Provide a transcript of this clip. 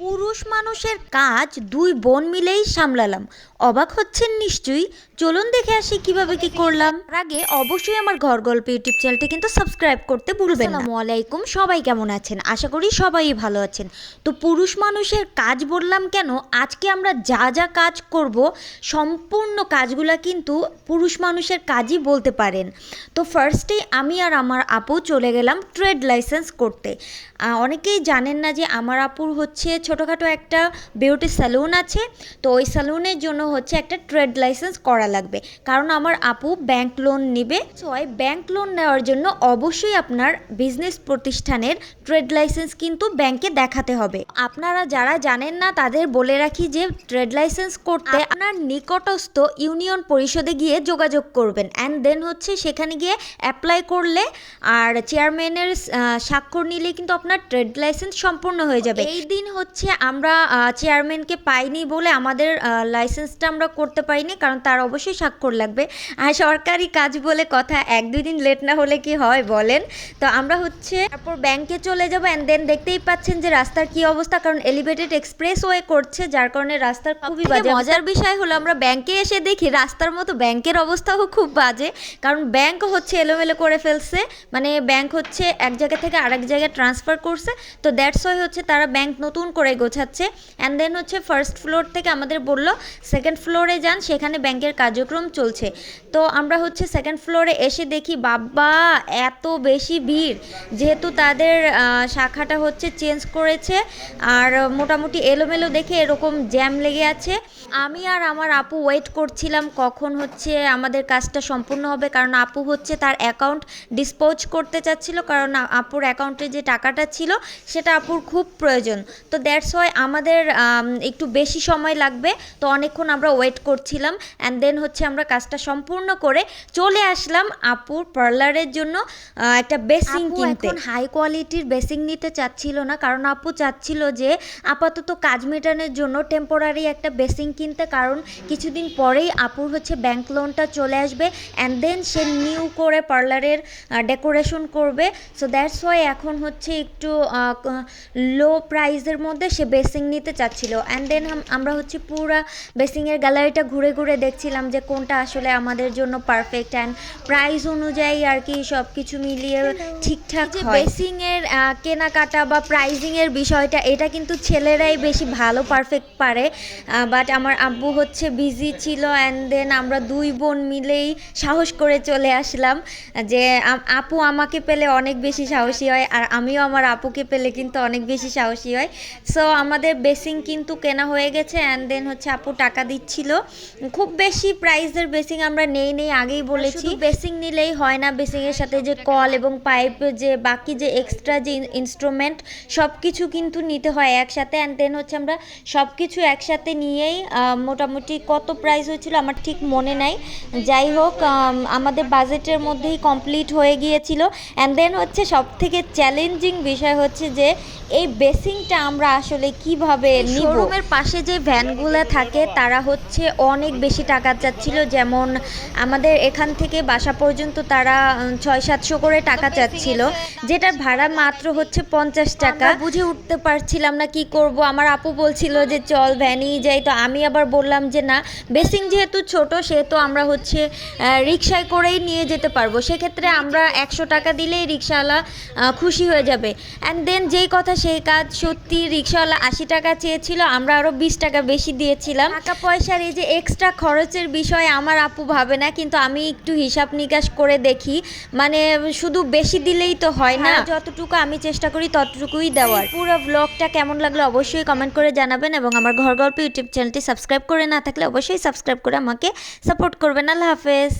পুরুষ মানুষের কাজ দুই বোন মিলেই সামলালাম। অবাক হচ্ছেন নিশ্চয়ই। চলুন দেখে আসি কীভাবে কি করলাম। তার আগে অবশ্যই আমার ঘর গল্প ইউটিউব চ্যানেলটি কিন্তু সাবস্ক্রাইব করতে ভুলবেন না। আসসালামু আলাইকুম। সবাই কেমন আছেন? আশা করি সবাই ভালো আছেন। তো পুরুষ মানুষের কাজ বললাম কেন? আজকে আমরা যা যা কাজ করব সম্পূর্ণ কাজগুলা কিন্তু পুরুষ মানুষের কাজই বলতে পারেন। তো ফার্স্টে আমি আর আমার আপু চলে গেলাম ট্রেড লাইসেন্স করতে। অনেকেই জানেন না যে আমার আপুর হচ্ছে ছোটোখাটো একটা বিউটি স্যালুন আছে তো ওই স্যালুনের জন্য হচ্ছে একটা ট্রেড লাইসেন্স করা লাগবে। কারণ আমার আপু ব্যাংক লোন নেবে। ছয় ব্যাংক লোন নেওয়ার জন্য অবশ্যই আপনার বিজনেস প্রতিষ্ঠানের ট্রেড লাইসেন্স কিন্তু ব্যাংকে দেখাতে হবে। আপনারা যারা জানেন না তাদের বলে রাখি যে ট্রেড লাইসেন্স করতে আপনার নিকটস্থ ইউনিয়ন পরিষদে গিয়ে যোগাযোগ করবেন। অ্যান্ড দেন হচ্ছে সেখানে গিয়ে অ্যাপ্লাই করলে আর চেয়ারম্যানের স্বাক্ষর নিলে কিন্তু আপনার ট্রেড লাইসেন্স সম্পূর্ণ হয়ে যাবে। এই দিন হচ্ছে আমরা চেয়ারম্যানকে পাইনি বলে আমাদের লাইসেন্সটা আমরা করতে পারিনি কারণ তার অবশ্যই স্বাক্ষর লাগবে। আর সরকারি কাজ বলে কথা এক দুই দিন লেট না হলে কি হয় বলেন? তো আমরা হচ্ছে তারপর ব্যাংকে চলে যাব অ্যান্ড দেন দেখতেই পাচ্ছেন যে রাস্তার কি অবস্থা কারণ এলিভেটেড এক্সপ্রেস ওয়ে করছে যার কারণে রাস্তার খুবই বাজে। মজার বিষয় হলো আমরা ব্যাংকে এসে দেখি রাস্তার মতো ব্যাংকের অবস্থাও খুব বাজে কারণ ব্যাংক হচ্ছে এলোমেলো করে ফেলছে। মানে ব্যাংক হচ্ছে এক জায়গা থেকে আরেক জায়গায় ট্রান্সফার করছে তো দ্যাটস ওয়াই হচ্ছে তারা ব্যাংক নতুন করে গোছাচ্ছে। অ্যান্ড দেন হচ্ছে ফার্স্ট ফ্লোর থেকে আমাদের বলল সেকেন্ড ফ্লোরে যান, সেখানে ব্যাংকের কার্যক্রম চলছে। তো আমরা হচ্ছে সেকেন্ড ফ্লোরে এসে দেখি, বাবা, এত বেশি ভিড়। যেহেতু তাদের শাখাটা হচ্ছে চেঞ্জ করেছে, আর মোটামুটি এলোমেলো দেখে এরকম জ্যাম লেগে আছে। আমি আর আমার আপু ওয়েট করছিলাম কখন হচ্ছে আমাদের কাজটা সম্পূর্ণ হবে, কারণ আপু হচ্ছে তার অ্যাকাউন্ট ডিসপোজ করতে চাচ্ছিল, কারণ আপুর অ্যাকাউন্টে যে টাকাটা ছিল, সেটা আপুর খুব প্রয়োজন। তো দ্যাটস ওয়াই আমাদের একটু বেশি সময় লাগবে তো অনেকক্ষণ আমরা ওয়েট করছিলাম অ্যান্ড দেন হচ্ছে আমরা কাজটা সম্পূর্ণ করে চলে আসলাম আপুর পার্লারের জন্য একটা বেসিং কিনতে। হাই কোয়ালিটির বেসিং নিতে চাচ্ছিল না কারণ আপু চাচ্ছিল যে আপাতত কাজ মেটানোর জন্য টেম্পোরারি একটা বেসিং কিনতে কারণ কিছুদিন পরেই আপুর হচ্ছে ব্যাংক লোনটা চলে আসবে অ্যান্ড দেন সে নিউ করে পার্লারের ডেকোরেশন করবে সো দ্যাটস ওয়াই এখন হচ্ছে একটু লো প্রাইসের মধ্যে সে বেসিং নিতে চাচ্ছিল। অ্যান্ড দেন আমরা হচ্ছে পুরা বেসিংয়ের গ্যালারিটা ঘুরে ঘুরে দেখছিলাম যে কোনটা আসলে আমাদের জন্য পারফেক্ট অ্যান্ড প্রাইস অনুযায়ী আর কি সব কিছু মিলিয়ে ঠিকঠাক যে বেসিংয়ের কেনাকাটা বা প্রাইজিংয়ের বিষয়টা এটা কিন্তু ছেলেরাই বেশি ভালো পারফেক্ট পারে। বাট আমার আব্বু হচ্ছে বিজি ছিল অ্যান্ড দেন আমরা দুই বোন মিলেই সাহস করে চলে আসলাম যে আপু আমাকে পেলে অনেক বেশি সাহসী হয় আর আমিও আমার আপুকে পেলে কিন্তু অনেক বেশি সাহসী হয়। সো আমাদের বেসিং কিন্তু কেনা হয়ে গেছে অ্যান্ড দেন হচ্ছে আপু টাকা দিচ্ছিল। খুব বেশি প্রাইসের বেসিং আমরা নেই নেই আগেই বলেছি। বেসিং নিলেই হয় না বেসিংয়ের সাথে যে কল এবং পাইপ যে বাকি যে এক্সট্রা যে ইনস্ট্রুমেন্ট সব কিছু কিন্তু নিতে হয় একসাথে। অ্যান্ড দেন হচ্ছে আমরা সব কিছু একসাথে নিয়েই মোটামুটি কত প্রাইস হয়েছিল আমার ঠিক মনে নাই। যাই হোক আমাদের বাজেটের মধ্যেই কমপ্লিট হয়ে গিয়েছিল। অ্যান্ড দেন হচ্ছে সব থেকে চ্যালেঞ্জিং বিষয় হচ্ছে যে এই বেসিংটা আমরা আসলে কীভাবে শোরুমের পাশে যে ভ্যানগুলো থাকে তারা হচ্ছে অনেক বেশি টাকা চাচ্ছিল। যেমন আমাদের এখান থেকে বাসা পর্যন্ত তারা ছয় সাতশো করে টাকা চাচ্ছিল। যেটার ভাড়া মাত্র হচ্ছে পঞ্চাশ টাকা। বুঝে উঠতে পারছিলাম না কি করব। আমার আপু বলছিল যে চল ভ্যানেই যাই। তো আমি আবার বললাম যে না বেসিং যেহেতু ছোট সেহেতু আমরা হচ্ছে রিক্সায় করেই নিয়ে যেতে পারব। সেক্ষেত্রে আমরা একশো টাকা দিলেই রিক্সাওয়ালা খুশি হয়ে যাবে। অ্যান্ড দেন যেই কথা সেই কাজ সত্যি রিক্সাওয়ালা আশি টাকা চেয়েছিল আমরা আরও বিশ টাকা বেশি দিয়েছিলাম। টাকা পয়সার এই যে এক্সট্রা খরচের বিষয়ে আমার আপু ভাবে না কিন্তু আমি একটু হিসাব নিকাশ করে দেখি। মানে শুধু বেশি দিলেই তো হয় না। যতটুকু আমি চেষ্টা করি ততটুকুই দেওয়ার। পুরো ব্লগটা কেমন লাগল অবশ্যই কমেন্ট করে জানাবেন এবং আমার ঘর গল্প ইউটিউব চ্যানেলটি সাবস্ক্রাইব করে না থাকলে অবশ্যই সাবস্ক্রাইব করে আমাকে সাপোর্ট করবেন। আল্লাহ হাফেজ।